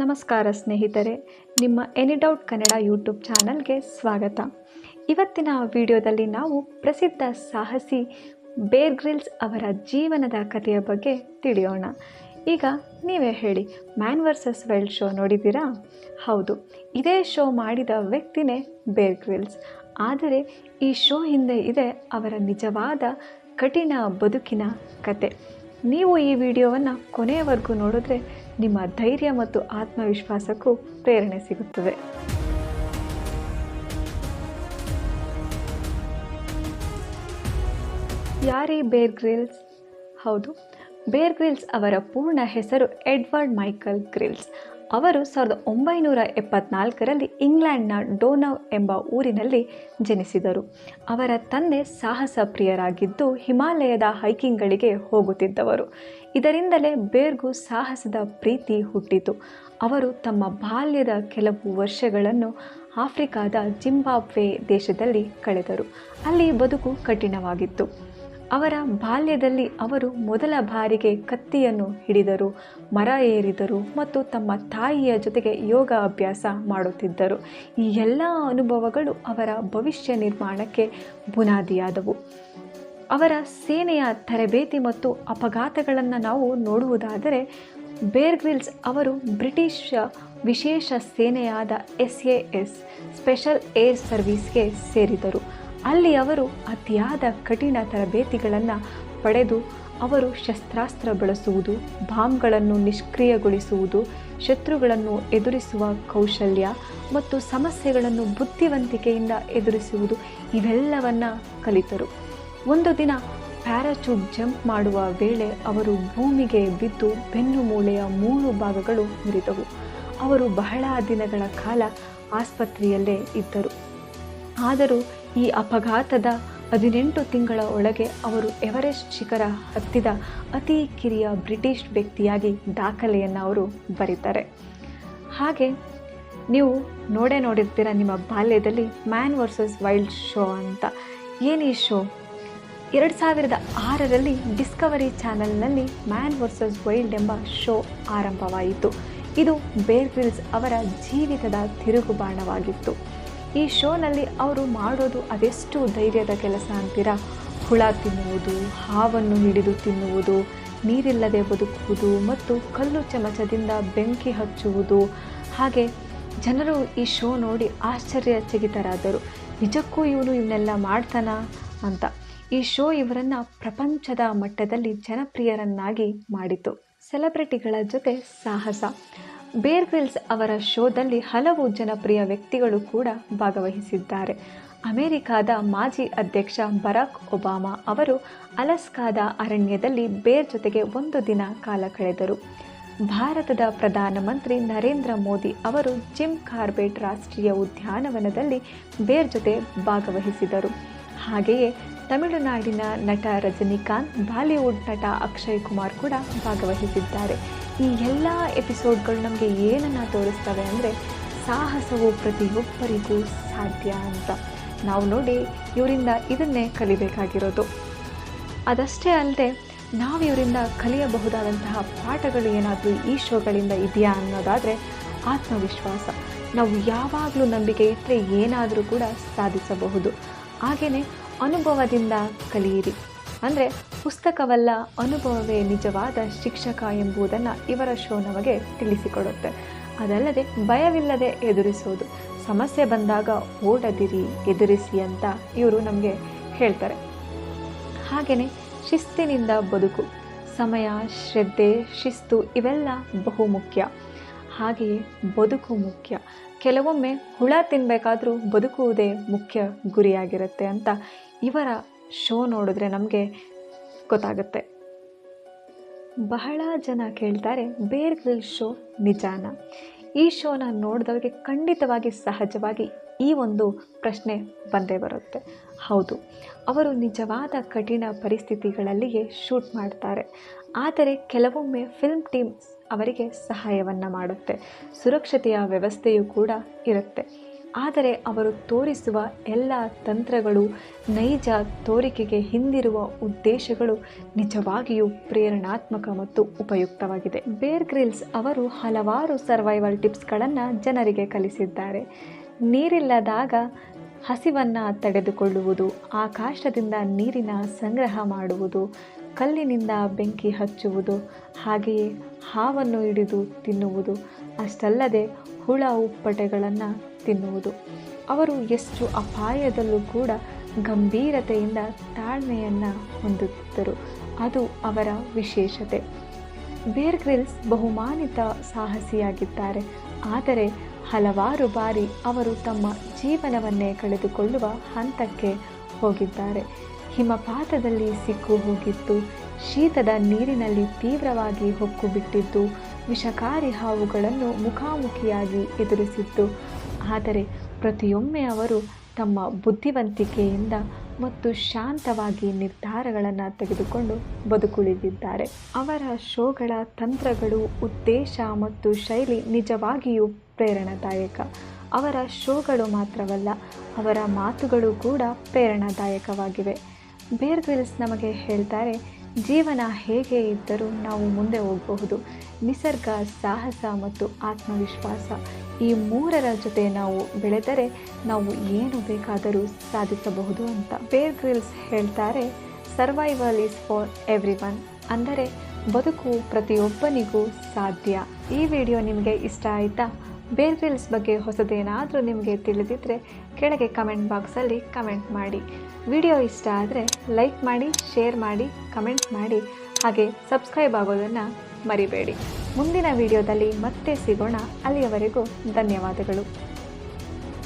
ನಮಸ್ಕಾರ ಸ್ನೇಹಿತರೆ, ನಿಮ್ಮ ಎನಿ ಡೌಟ್ ಕನ್ನಡ ಯೂಟ್ಯೂಬ್ ಚಾನಲ್ಗೆ ಸ್ವಾಗತ. ಇವತ್ತಿನ ವಿಡಿಯೋದಲ್ಲಿ ನಾವು ಪ್ರಸಿದ್ಧ ಸಾಹಸಿ ಬೇರ್ ಗ್ರಿಲ್ಸ್ ಅವರ ಜೀವನದ ಕಥೆಯ ಬಗ್ಗೆ ತಿಳಿಯೋಣ. ಈಗ ನೀವೇ ಹೇಳಿ, ಮ್ಯಾನ್ ವರ್ಸಸ್ ವೈಲ್ಡ್ ಶೋ ನೋಡಿದ್ದೀರಾ? ಹೌದು, ಇದೇ ಶೋ ಮಾಡಿದ ವ್ಯಕ್ತಿನೇ ಬೇರ್ ಗ್ರಿಲ್ಸ್. ಆದರೆ ಈ ಶೋ ಹಿಂದೆ ಇದೆ ಅವರ ನಿಜವಾದ ಕಠಿಣ ಬದುಕಿನ ಕತೆ. ನೀವು ಈ ವಿಡಿಯೋವನ್ನು ಕೊನೆಯವರೆಗೂ ನೋಡಿದ್ರೆ ನಿಮ್ಮ ಧೈರ್ಯ ಮತ್ತು ಆತ್ಮವಿಶ್ವಾಸಕ್ಕೂ ಪ್ರೇರಣೆ ಸಿಗುತ್ತದೆ. ಯಾರಿ ಬೇರ್ ಗ್ರಿಲ್ಸ್ ಹೌದು ಬೇರ್ ಗ್ರಿಲ್ಸ್ ಅವರ ಪೂರ್ಣ ಹೆಸರು ಎಡ್ವರ್ಡ್ ಮೈಕಲ್ ಗ್ರಿಲ್ಸ್ ಅವರು ಸಾವಿರದ ಒಂಬೈನೂರ ಎಪ್ಪತ್ನಾಲ್ಕರಲ್ಲಿ ಇಂಗ್ಲೆಂಡ್ನ ಡೋನವ್ ಎಂಬ ಊರಿನಲ್ಲಿ ಜನಿಸಿದರು. ಅವರ ತಂದೆ ಸಾಹಸ ಪ್ರಿಯರಾಗಿದ್ದು ಹಿಮಾಲಯದ ಹೈಕಿಂಗ್ಗಳಿಗೆ ಹೋಗುತ್ತಿದ್ದವರು. ಇದರಿಂದಲೇ ಬೇರ್ಗೂ ಸಾಹಸದ ಪ್ರೀತಿ ಹುಟ್ಟಿತು. ಅವರು ತಮ್ಮ ಬಾಲ್ಯದ ಕೆಲವು ವರ್ಷಗಳನ್ನು ಆಫ್ರಿಕಾದ ಜಿಂಬಾಬ್ವೆ ದೇಶದಲ್ಲಿ ಕಳೆದರು. ಅಲ್ಲಿ ಬದುಕು ಕಠಿಣವಾಗಿತ್ತು. ಅವರ ಬಾಲ್ಯದಲ್ಲಿ ಅವರು ಮೊದಲ ಬಾರಿಗೆ ಕತ್ತಿಯನ್ನು ಹಿಡಿದರು, ಮರ ಏರಿದರು ಮತ್ತು ತಮ್ಮ ತಾಯಿಯ ಜೊತೆಗೆ ಯೋಗ ಅಭ್ಯಾಸ ಮಾಡುತ್ತಿದ್ದರು. ಈ ಎಲ್ಲ ಅನುಭವಗಳು ಅವರ ಭವಿಷ್ಯ ನಿರ್ಮಾಣಕ್ಕೆ ಬುನಾದಿಯಾದವು. ಅವರ ಸೇನೆಯ ತರಬೇತಿ ಮತ್ತು ಅಪಘಾತಗಳನ್ನು ನಾವು ನೋಡುವುದಾದರೆ, ಬೇರ್ ಗ್ರಿಲ್ಸ್ ಅವರು ಬ್ರಿಟಿಷ್ ವಿಶೇಷ ಸೇನೆಯಾದ S A S, special air ಸರ್ವೀಸ್ಗೆ ಸೇರಿದರು. ಅಲ್ಲಿ ಅವರು ಅತಿಯಾದ ಕಠಿಣ ತರಬೇತಿಗಳನ್ನು ಪಡೆದು ಅವರು ಶಸ್ತ್ರಾಸ್ತ್ರ ಬಳಸುವುದು, ಬಾಂಬ್ಗಳನ್ನು ನಿಷ್ಕ್ರಿಯಗೊಳಿಸುವುದು, ಶತ್ರುಗಳನ್ನು ಎದುರಿಸುವ ಕೌಶಲ್ಯ ಮತ್ತು ಸಮಸ್ಯೆಗಳನ್ನು ಬುದ್ಧಿವಂತಿಕೆಯಿಂದ ಎದುರಿಸುವುದು ಇವೆಲ್ಲವನ್ನು ಕಲಿತರು. ಒಂದು ದಿನ ಪ್ಯಾರಾಚೂಟ್ ಜಂಪ್ ಮಾಡುವ ವೇಳೆ ಅವರು ಭೂಮಿಗೆ ಬಿದ್ದು ಬೆನ್ನು ಮೂಳೆಯ ಮೂರು ಭಾಗಗಳು ಮುರಿದವು. ಅವರು ಬಹಳ ದಿನಗಳ ಕಾಲ ಆಸ್ಪತ್ರೆಯಲ್ಲೇ ಇದ್ದರು. ಆದರೂ ಈ ಅಪಘಾತದ ಹದಿನೆಂಟು ತಿಂಗಳ ಒಳಗೆ ಅವರು ಎವರೆಸ್ಟ್ ಶಿಖರ ಹತ್ತಿದ ಅತಿ ಕಿರಿಯ ಬ್ರಿಟಿಷ್ ವ್ಯಕ್ತಿಯಾಗಿ ದಾಖಲೆಯನ್ನು ಅವರು ಬರೀತಾರೆ. ಹಾಗೆ ನೀವು ನೋಡೇ ನೋಡಿರ್ತೀರ ನಿಮ್ಮ ಬಾಲ್ಯದಲ್ಲಿ ಮ್ಯಾನ್ ವರ್ಸಸ್ ವೈಲ್ಡ್ ಶೋ ಅಂತ. ಏನು ಈ ಶೋ? ಎರಡು ಸಾವಿರದ ಆರರಲ್ಲಿ ಡಿಸ್ಕವರಿ ಚಾನೆಲ್ನಲ್ಲಿ ಮ್ಯಾನ್ ವರ್ಸಸ್ ವೈಲ್ಡ್ ಎಂಬ ಶೋ ಆರಂಭವಾಯಿತು. ಇದು ಬೇರ್ ಗ್ರಿಲ್ಸ್ ಅವರ ಜೀವಿತದ ತಿರುಗುಬಾಣವಾಗಿತ್ತು. ಈ ಶೋನಲ್ಲಿ ಅವರು ಮಾಡೋದು ಅದೆಷ್ಟು ಧೈರ್ಯದ ಕೆಲಸ ಅಂತೀರಾ? ಹುಳ ತಿನ್ನುವುದು, ಹಾವನ್ನು ಹಿಡಿದು ತಿನ್ನುವುದು, ನೀರಿಲ್ಲದೆ ಬದುಕುವುದು ಮತ್ತು ಕಲ್ಲು ಚಮಚದಿಂದ ಬೆಂಕಿ ಹಚ್ಚುವುದು. ಹಾಗೆ ಜನರು ಈ ಶೋ ನೋಡಿ ಆಶ್ಚರ್ಯಚಕಿತರಾದರು. ನಿಜಕ್ಕೂ ಇವನು ಇವನ್ನೆಲ್ಲ ಮಾಡ್ತಾನಾ ಅಂತ. ಈ ಶೋ ಇವರನ್ನು ಪ್ರಪಂಚದ ಮಟ್ಟದಲ್ಲಿ ಜನಪ್ರಿಯರನ್ನಾಗಿ ಮಾಡಿತು. ಸೆಲೆಬ್ರಿಟಿಗಳ ಜೊತೆ ಸಾಹಸ. ಬೇರ್ ಗ್ರಿಲ್ಸ್ ಅವರ ಶೋದಲ್ಲಿ ಹಲವು ಜನಪ್ರಿಯ ವ್ಯಕ್ತಿಗಳು ಕೂಡ ಭಾಗವಹಿಸಿದ್ದಾರೆ. ಅಮೆರಿಕಾದ ಮಾಜಿ ಅಧ್ಯಕ್ಷ ಬರಾಕ್ ಒಬಾಮಾ ಅವರು ಅಲಸ್ಕಾದ ಅರಣ್ಯದಲ್ಲಿ ಬೇರ್ ಜೊತೆಗೆ ಒಂದು ದಿನ ಕಾಲ ಕಳೆದರು. ಭಾರತದ ಪ್ರಧಾನಮಂತ್ರಿ ನರೇಂದ್ರ ಮೋದಿ ಅವರು ಜಿಮ್ ಕಾರ್ಬೆಟ್ ರಾಷ್ಟ್ರೀಯ ಉದ್ಯಾನವನದಲ್ಲಿ ಬೇರ್ ಜೊತೆ ಭಾಗವಹಿಸಿದರು. ಹಾಗೆಯೇ ತಮಿಳುನಾಡಿನ ನಟ ರಜನಿಕಾಂತ್, ಬಾಲಿವುಡ್ ನಟ ಅಕ್ಷಯ್ ಕುಮಾರ್ ಕೂಡ ಭಾಗವಹಿಸಿದ್ದಾರೆ. ಈ ಎಲ್ಲ ಎಪಿಸೋಡ್ಗಳು ನಮಗೆ ಏನನ್ನು ತೋರಿಸ್ತವೆ ಅಂದರೆ ಸಾಹಸವು ಪ್ರತಿಯೊಬ್ಬರಿಗೂ ಸಾಧ್ಯ ಅಂತ. ನಾವು ನೋಡಿ ಇವರಿಂದ ಇದನ್ನೇ ಕಲಿಬೇಕಾಗಿರೋದು. ಅದಷ್ಟೇ ಅಲ್ಲದೆ ನಾವು ಇವರಿಂದ ಕಲಿಯಬಹುದಾದಂತಹ ಪಾಠಗಳು ಏನಾದರೂ ಈ ಶೋಗಳಿಂದ ಇದೆಯಾ ಅನ್ನೋದಾದರೆ ಆತ್ಮವಿಶ್ವಾಸ. ನಾವು ಯಾವಾಗಲೂ ನಂಬಿಕೆ ಇಟ್ಟರೆ ಏನಾದರೂ ಕೂಡ ಸಾಧಿಸಬಹುದು. ಹಾಗೆಯೇ ಅನುಭವದಿಂದ ಕಲಿಯಿರಿ. ಅಂದರೆ ಪುಸ್ತಕವಲ್ಲ, ಅನುಭವವೇ ನಿಜವಾದ ಶಿಕ್ಷಕ ಎಂಬುದನ್ನು ಇವರ ಶೋ ನಮಗೆ ತಿಳಿಸಿಕೊಡುತ್ತೆ. ಅದಲ್ಲದೆ ಭಯವಿಲ್ಲದೆ ಎದುರಿಸೋದು. ಸಮಸ್ಯೆ ಬಂದಾಗ ಓಡದಿರಿ, ಎದುರಿಸಿ ಅಂತ ಇವರು ನಮಗೆ ಹೇಳ್ತಾರೆ. ಹಾಗೆಯೇ ಶಿಸ್ತಿನಿಂದ ಬದುಕು. ಸಮಯ, ಶ್ರದ್ಧೆ, ಶಿಸ್ತು ಇವೆಲ್ಲ ಬಹು ಮುಖ್ಯ ಹಾಗೆಯೇ ಬದುಕು ಮುಖ್ಯ. ಕೆಲವೊಮ್ಮೆ ಹುಳ ತಿನ್ನಬೇಕಾದರೂ ಬದುಕುವುದೇ ಮುಖ್ಯ ಗುರಿಯಾಗಿರುತ್ತೆ ಅಂತ ಇವರ ಶೋ ನೋಡಿದ್ರೆ ನಮಗೆ ಗೊತ್ತಾಗುತ್ತೆ. ಬಹಳ ಜನ ಕೇಳ್ತಾರೆ, ಬೇರ್ ಗ್ರಿಲ್ ಶೋ ನಿಜಾನ? ಈ ಶೋನ ನೋಡಿದವರಿಗೆ ಖಂಡಿತವಾಗಿ ಸಹಜವಾಗಿ ಈ ಒಂದು ಪ್ರಶ್ನೆ ಬಂದೇ ಬರುತ್ತೆ. ಹೌದು, ಅವರು ನಿಜವಾದ ಕಠಿಣ ಪರಿಸ್ಥಿತಿಗಳಲ್ಲಿಯೇ ಶೂಟ್ ಮಾಡ್ತಾರೆ. ಆದರೆ ಕೆಲವೊಮ್ಮೆ ಫಿಲ್ಮ್ ಟೀಮ್ ಅವರಿಗೆ ಸಹಾಯವನ್ನು ಮಾಡುತ್ತೆ. ಸುರಕ್ಷತೆಯ ವ್ಯವಸ್ಥೆಯೂ ಕೂಡ ಇರುತ್ತೆ. ಆದರೆ ಅವರು ತೋರಿಸುವ ಎಲ್ಲ ತಂತ್ರಗಳು, ನೈಜ ತೋರಿಕೆಗೆ ಹಿಂದಿರುವ ಉದ್ದೇಶಗಳು ನಿಜವಾಗಿಯೂ ಪ್ರೇರಣಾತ್ಮಕ ಮತ್ತು ಉಪಯುಕ್ತವಾಗಿದೆ. ಬೇರ್ ಗ್ರಿಲ್ಸ್ ಅವರು ಹಲವಾರು ಸರ್ವೈವಲ್ ಟಿಪ್ಸ್ಗಳನ್ನು ಜನರಿಗೆ ಕಲಿಸಿದ್ದಾರೆ. ನೀರಿಲ್ಲದಾಗ ಹಸಿವನ್ನು ತಡೆದುಕೊಳ್ಳುವುದು, ಆಕಾಶದಿಂದ ನೀರಿನ ಸಂಗ್ರಹ ಮಾಡುವುದು, ಕಲ್ಲಿನಿಂದ ಬೆಂಕಿ ಹಚ್ಚುವುದು, ಹಾಗೆಯೇ ಹಾವನ್ನು ಹಿಡಿದು ತಿನ್ನುವುದು, ಅಷ್ಟಲ್ಲದೆ ಹುಳ ಉಪ್ಪಟೆಗಳನ್ನು ತಿನ್ನುವುದು. ಅವರು ಎಷ್ಟು ಅಪಾಯದಲ್ಲೂ ಕೂಡ ಗಂಭೀರತೆಯಿಂದ ತಾಳ್ಮೆಯನ್ನು ಹೊಂದುತ್ತಿದ್ದರು. ಅದು ಅವರ ವಿಶೇಷತೆ. ಬೇರ್ ಗ್ರಿಲ್ಸ್ ಬಹುಮಾನಿತ ಸಾಹಸಿಯಾಗಿದ್ದಾರೆ. ಆದರೆ ಹಲವಾರು ಬಾರಿ ಅವರು ತಮ್ಮ ಜೀವನವನ್ನೇ ಕಳೆದುಕೊಳ್ಳುವ ಹಂತಕ್ಕೆ ಹೋಗಿದ್ದಾರೆ. ಹಿಮಪಾತದಲ್ಲಿ ಸಿಕ್ಕು ಹೋಗಿತ್ತು. ಶೀತದ ನೀರಿನಲ್ಲಿ ತೀವ್ರವಾಗಿ ಹೊಕ್ಕು ಬಿಟ್ಟಿದ್ದು ವಿಷಕಾರಿ ಹಾವುಗಳನ್ನು ಮುಖಾಮುಖಿಯಾಗಿ ಎದುರಿಸಿತ್ತು. ಆದರೆ ಪ್ರತಿಯೊಮ್ಮೆ ಅವರು ತಮ್ಮ ಬುದ್ಧಿವಂತಿಕೆಯಿಂದ ಮತ್ತು ಶಾಂತವಾಗಿ ನಿರ್ಧಾರಗಳನ್ನು ತೆಗೆದುಕೊಂಡು ಬದುಕುಳಿದಿದ್ದಾರೆ. ಅವರ ಶೋಗಳ ತಂತ್ರಗಳು ಉದ್ದೇಶ ಮತ್ತು ಶೈಲಿ ನಿಜವಾಗಿಯೂ ಪ್ರೇರಣಾದಾಯಕ. ಅವರ ಶೋಗಳು ಮಾತ್ರವಲ್ಲ, ಅವರ ಮಾತುಗಳು ಕೂಡ ಪ್ರೇರಣಾದಾಯಕವಾಗಿವೆ. ಬೇರ್ ಗ್ರಿಲ್ಸ್ ನಮಗೆ ಹೇಳ್ತಾರೆ ಜೀವನ ಹೇಗೆ ಇದ್ದರೂ ನಾವು ಮುಂದೆ ಹೋಗಬಹುದು. ನಿಸರ್ಗ, ಸಾಹಸ ಮತ್ತು ಆತ್ಮವಿಶ್ವಾಸ ಈ ಮೂರರ ಜೊತೆ ನಾವು ಬೆಳೆದರೆ ನಾವು ಏನು ಬೇಕಾದರೂ ಸಾಧಿಸಬಹುದು ಅಂತ ಬೇರ್ ಗ್ರಿಲ್ಸ್ ಹೇಳ್ತಾರೆ survival is for everyone ಅಂದರೆ ಬದುಕು ಪ್ರತಿಯೊಬ್ಬನಿಗೂ ಸಾಧ್ಯ. ಈ ವಿಡಿಯೋ ನಿಮಗೆ ಇಷ್ಟ ಆಯಿತಾ? ಬೇರ್ ರೀಲ್ಸ್ ಬಗ್ಗೆ ಹೊಸದೇನಾದರೂ ನಿಮಗೆ ತಿಳಿದಿದ್ದರೆ ಕೆಳಗೆ ಕಮೆಂಟ್ ಬಾಕ್ಸಲ್ಲಿ ಕಮೆಂಟ್ ಮಾಡಿ. ವಿಡಿಯೋ ಇಷ್ಟ ಆದರೆ ಲೈಕ್ ಮಾಡಿ ಶೇರ್ ಮಾಡಿ ಕಮೆಂಟ್ ಮಾಡಿ. ಹಾಗೆ ಸಬ್ಸ್ಕ್ರೈಬ್ ಆಗೋದನ್ನು ಮರಿಬೇಡಿ. ಮುಂದಿನ ವಿಡಿಯೋದಲ್ಲಿ ಮತ್ತೆ ಸಿಗೋಣ. ಅಲ್ಲಿಯವರೆಗೂ ಧನ್ಯವಾದಗಳು.